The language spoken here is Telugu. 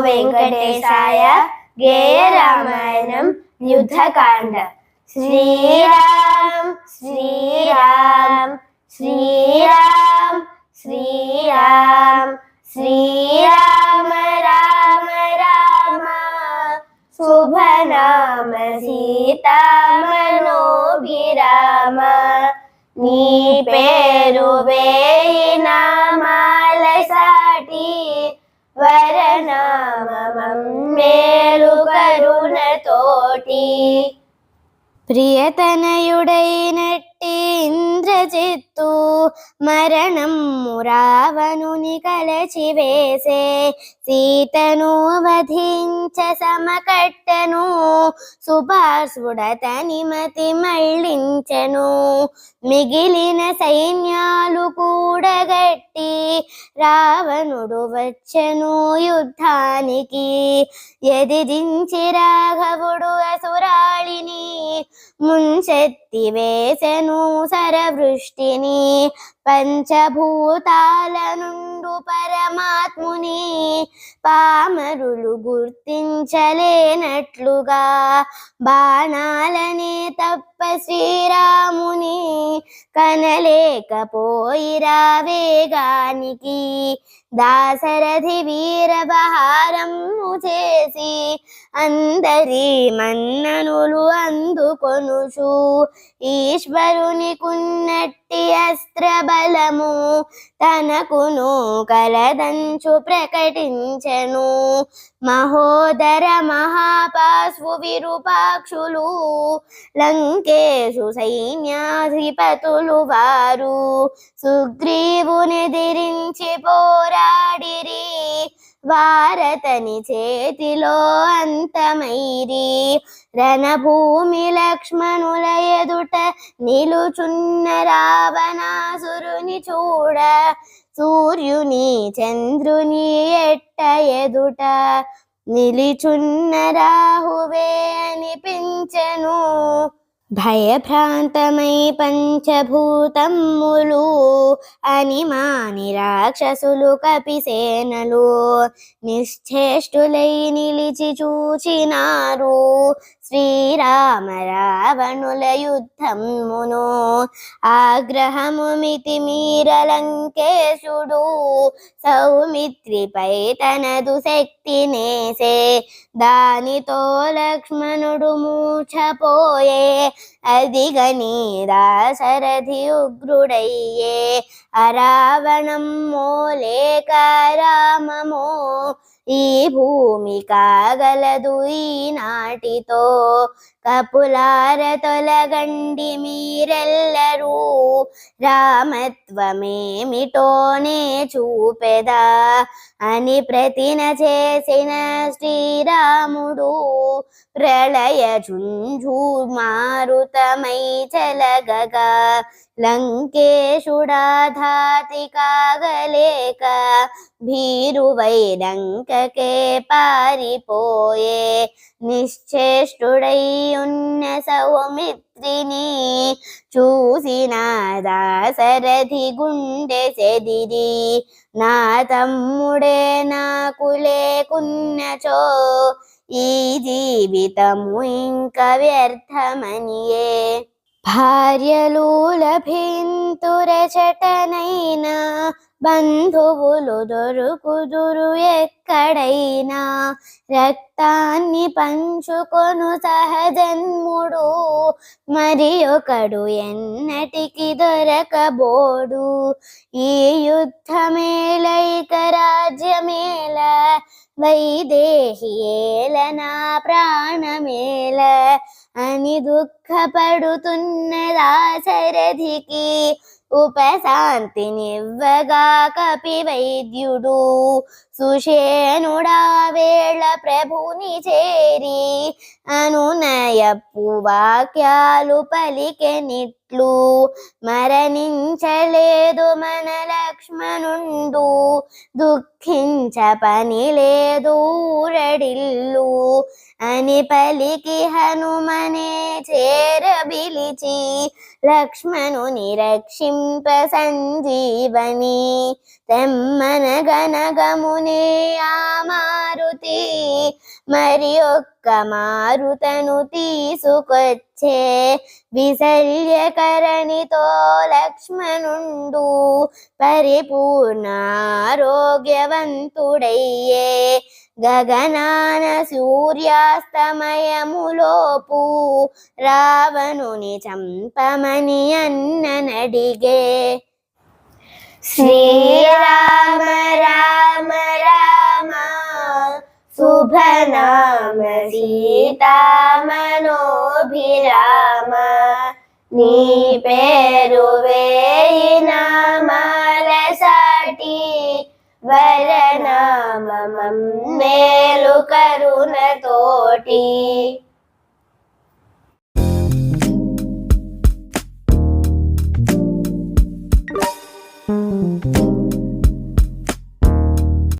వెంకటేశాయ గేయ రామాయణం యుద్ధకాండ శ్రీరామ్ శ్రీరామ్ శ్రీరామ్ శ్రీరామ్ శ్రీరామ రామ రామ శుభనామ సీతామనోభిరామ నీ പ്രിയതനയുടെ ఇంద్రజిత్తు మరణం రావణుని కలచివేసే సీతను వధించ సమకట్టను సుభాసుడతని మతి మళ్ళించను మిగిలిన సైన్యాలు కూడగట్టి రావణుడు వచ్చెను యుద్ధానికి. ఎదిరించి రాఘవుడు అసురాళిని ముంచెత్తి వేసెను. సరవృష్టిని పంచభూతాల నుండు పరమాత్ముని పామరులు గుర్తించలేనట్లుగా బాణాలనే తప్ప శ్రీరాముని కనలేకపోయిరా వేగానికి. దాశరథి వీరపహారం చేసి అందరి మన్ననులు అందుకొనుచు ఈశ్వరుని కున్నట్టి అస్త్ర బలము తనకును కలదంచు ప్రకటించెను. మహోదర మహాపాశ్వు విరూపాక్షులు లంకేషు సైన్యాధిపతులు వారు సుగ్రీవుని దిరించిపో వారతని చేతిలో అంతమైరి. రణభూమి లక్ష్మణుల ఎదుట నిలుచున్న రావణాసురుని చూడ. సూర్యుని చంద్రుని ఎట్ట ఎదుట నిలిచున్న రాహువే అనిపించెను. భయభ్రాంతమై పంచభూతమ్ములు అని మాని రాక్షసులు కపిసేనలు నిశ్చేష్టులై నిలిచి చూచినారు. శ్రీరామ రావణుల యుద్ధమును ఆగ్రహము మితి మీరలంకేశుడు సౌమిత్రిపై తనదు శక్తి నేసే దానితో లక్ష్మణుడు మూర్ఛపోయే అదిగని సరథి ఉగ్రుడయ్యే. అరావణం మోలేక రామమో ఈ భూమి కాగలదు ఈనాటితో కపులార తొలగండి మీరెల్లరూ. రామత్వమేమిటోనే చూపెదా. అని ప్రతిన చేసిన శ్రీరాముడు ప్రళయ ఝుంఝు మారుతమై చలగగా. లంకేశుడాధాతి కాగలేక భీరువై లంకకే పారిపోయే. నిశ్చేష్టుడై ఉన్న సౌమిత్రిని చూసిన దాసరథి గుండె సెదిరి నా తమ్ముడే నాకు లేకున్నచో ఈ జీవితము ఇంక వ్యర్థమనియే. భార్యలు లభింతురచటనైనా బంధువులు దొరుకుదురు ఎక్కడైనా. రక్తాన్ని పంచుకొను సహజన్ముడు. మరి ఒకడు ఎన్నటికి దొరకబోడు. ఈ యుద్ధమేలైక రాజ్యమేల. వైదేహి నా ప్రాణమేల. అని దుఃఖపడుతున్న దాశరథికి ఉపశాంతినివ్వగా కపి వైద్యుడు. సుషేనుడా వేళ ప్రభుని చేరి అనునయపు వాక్యాలు పలికెనిట్లు. మరణించలేదు మన లక్ష్మణుండు. దుఃఖించ పని లేదు రడిల్లు అని పలికి హనుమనే చేరబిలిచి లక్ష్మణుని రక్షింప సంజీవని తెమ్మన తెమ్మనగనగమునే ఆ మారుతి మరి ఒక్క మారుతను తీసుకొచ్చే విశల్యకరణితో లక్ష్మణుండు పరిపూర్ణ ఆరోగ్యవంతుడయ్యే గగనాన సూర్యాస్తమయములోపు రావణుని చంపమని అన్ననడిగే శ్రీరామ రామ రామ శుభనామ సీతామనోభిరామ నీ పేరు వేయి నామాల సాటి వరనామం మేలు కరుణ తోటి